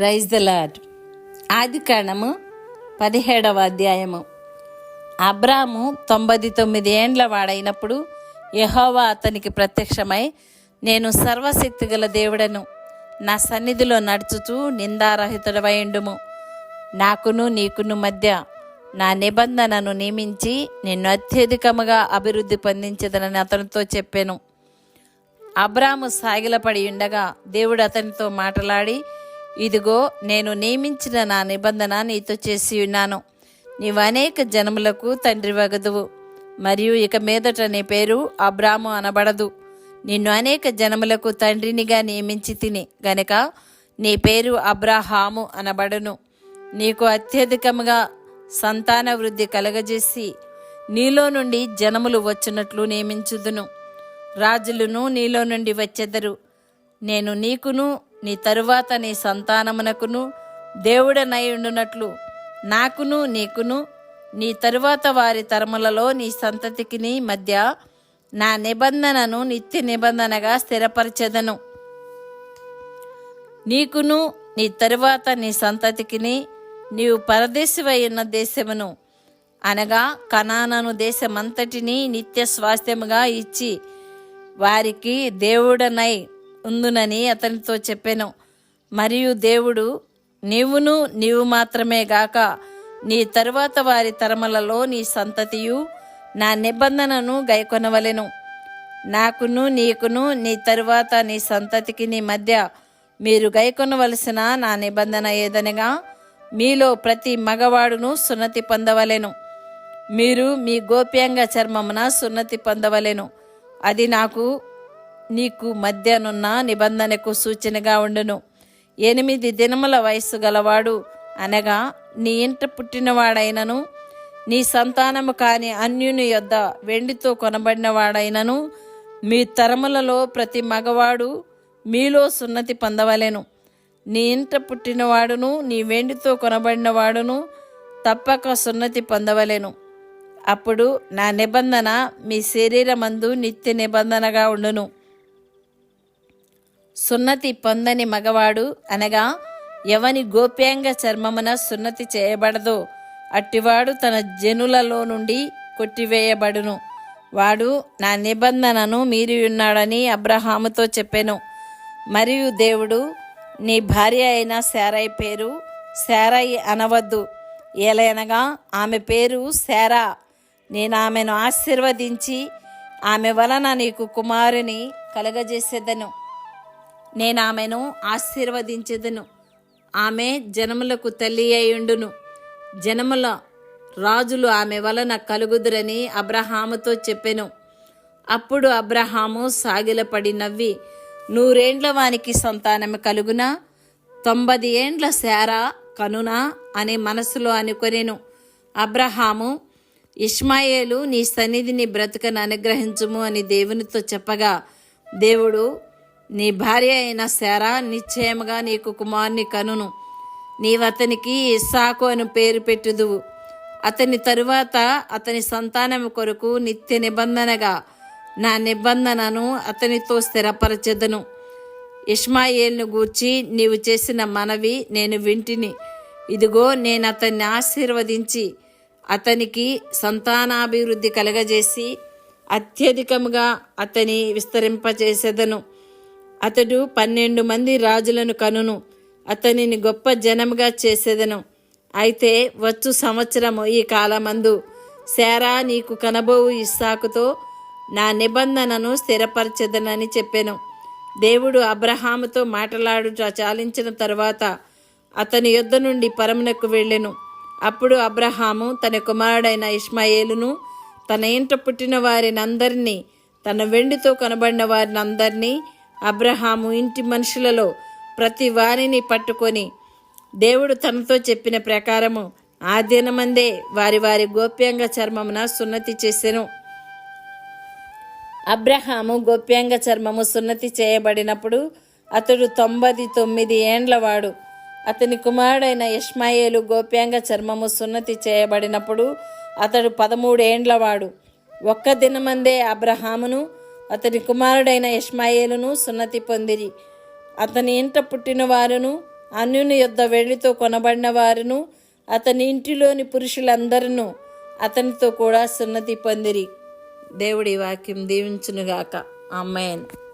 Praise the lord ఆది కాణము పదిహేడవ అధ్యాయము. అబ్రాము తొంభై తొమ్మిది ఏండ్ల వాడైనప్పుడు యహోవా అతనికి ప్రత్యక్షమై నేను సర్వశక్తి గల దేవుడను నా సన్నిధిలో నడుచుతూ నిందారహితుడవైండుము నాకును నీకును మధ్య నా నిబంధనను నియమించి నిన్ను అత్యధికముగా అభివృద్ధి పొందించదనని అతనితో చెప్పాను. అబ్రాము సాగిలపడి ఉండగా దేవుడు అతనితో మాట్లాడి ఇదిగో నేను నియమించిన నా నిబంధన నీతో చేసి ఉన్నాను. నీవు అనేక జనములకు తండ్రి వగదువు. మరియు ఇక మీదట నీ పేరు అబ్రాము అనబడదు. నిన్ను అనేక జనములకు తండ్రినిగా నియమించి తిని గనక నీ పేరు అబ్రాహాము అనబడును. నీకు అత్యధికముగా సంతాన వృద్ధి కలగజేసి నీలో నుండి జనములు వచ్చినట్లు నియమించుదును. రాజులను నీలో నుండి వచ్చెదరు. నేను నీకును నీ తరువాత నీ సంతానమునకును దేవుడనై ఉండునట్లు నాకును నీకును నీ తరువాత వారి తరములలో నీ సంతతికిని మధ్య నా నిబంధనను నిత్య నిబంధనగా స్థిరపరచెదను. నీకును నీ తరువాత నీ సంతతికిని నీవు పరదేశివై ఉన్న దేశమును అనగా కనానను దేశమంతటిని నిత్య స్వాస్థ్యముగా ఇచ్చి వారికి దేవుడనై ఉందునని అతనితో చెప్పాను. మరియు దేవుడు నీవును నీవు మాత్రమే గాక నీ తరువాత వారి తరమలలో నీ సంతతియు నా నిబంధనను గైకొనవలెను. నాకును నీకును నీ తరువాత నీ సంతతికి నీ మధ్య మీరు గైకొనవలసిన నా నిబంధన ఏదనగా మీలో ప్రతి మగవాడును సున్నతి పొందవలెను. మీరు మీ గోప్యంగా చర్మమున సున్నతి పొందవలెను. అది నాకు నీకు మధ్యనున్న నిబంధనకు సూచనగా ఉండును. ఎనిమిది దినముల వయస్సు గలవాడు అనగా నీ ఇంట పుట్టినవాడైనను నీ సంతానము కాని అన్యుని యొద్ద వెండితో కొనబడినవాడైనను మీ తరములలో ప్రతి మగవాడు మీలో సున్నతి పొందవలెను. నీ ఇంట పుట్టినవాడును నీ వెండితో కొనబడినవాడును తప్పక సున్నతి పొందవలెను. అప్పుడు నా నిబంధన మీ శరీరమందు నిత్య నిబంధనగా ఉండును. సున్నతి పొందని మగవాడు అనగా ఎవని గోప్యాంగ చర్మమున సున్నతి చేయబడదో అట్టివాడు తన జనులలో నుండి కొట్టివేయబడును. వాడు నా నిబంధనను మీరి ఉన్నాడని అబ్రహాముతో చెప్పాను. మరియు దేవుడు నీ భార్య అయిన శారై పేరు శారై అనవద్దు. ఏలైనగా ఆమె పేరు శారా. నేను ఆమెను ఆశీర్వదించి ఆమె వలన నీకు కుమారుని కలగజేసేదను. నేను ఆమెను ఆశీర్వదించెదను. ఆమె జనములకు తల్లి అయ్యుండును. జనముల రాజులు ఆమె వలన కలుగుదురని అబ్రహాముతో చెప్పెను. అప్పుడు అబ్రహాము సాగిలపడి నవ్వి నూరేండ్ల వానికి సంతానము కలుగునా? తొంభై ఏండ్ల శారా కనునా? అని మనసులో అనుకొనెను. అబ్రహాము ఇష్మాయేలు నీ సన్నిధిని బ్రతుకను అనుగ్రహించుము అని దేవునితో చెప్పగా దేవుడు నీ భార్య అయిన శారా నిశ్చయముగా నీకు కుమారుని కనును. నీవతనికి ఇస్సాకు అని పేరు పెట్టుదువు. అతని తరువాత అతని సంతానము కొరకు నిత్య నిబంధనగా నా నిబంధనను అతనితో స్థిరపరచెదను. ఇష్మాయేల్ను గూర్చి నీవు చేసిన మనవి నేను వింటిని. ఇదిగో నేను అతన్ని ఆశీర్వదించి అతనికి సంతానాభివృద్ధి కలగజేసి అత్యధికముగా అతని విస్తరింపచేసేదను అతడు పన్నెండు మంది రాజులను కనును. అతనిని గొప్ప జనముగా చేసేదను. అయితే వచ్చు సంవత్సరము ఈ కాలమందు. శారా నీకు కనబోవు ఇస్సాకుతో నా నిబంధనను స్థిరపరచదనని చెప్పాను. దేవుడు అబ్రహాముతో మాట్లాడుట చాలించిన తరువాత అతని యుద్ధ నుండి పరమునకు వెళ్ళెను. అప్పుడు అబ్రహాము తన కుమారుడైన ఇష్మాయేలును తన ఇంట పుట్టిన వారినందరినీ తన వెండితో కనబడిన వారినందరినీ అబ్రహాము ఇంటి మనుషులలో ప్రతి వారిని పట్టుకొని దేవుడు తనతో చెప్పిన ప్రకారము ఆ దినమందే వారి వారి గోప్యంగా చర్మమున సున్నతి చేసెను. అబ్రహాము గోప్యాంగ చర్మము సున్నతి చేయబడినప్పుడు అతడు తొంభై తొమ్మిది ఏండ్లవాడు అతని కుమారుడైన ఇష్మాయేలు గోప్యాంగ చర్మము సున్నతి చేయబడినప్పుడు అతడు పదమూడు ఏండ్లవాడు ఒక్క దినమందే అబ్రహామును అతని కుమారుడైన ఇష్మాయేలును సున్నతి పొందిరి. అతని ఇంట పుట్టిన వారును అన్యుని యొద్ద వెళ్ళితో కొనబడిన వారును అతని ఇంటిలోని పురుషులందరూ అతనితో కూడా సున్నతి పొందిరి. దేవుడి వాక్యం దీవించునుగాక. అమ్మాయిని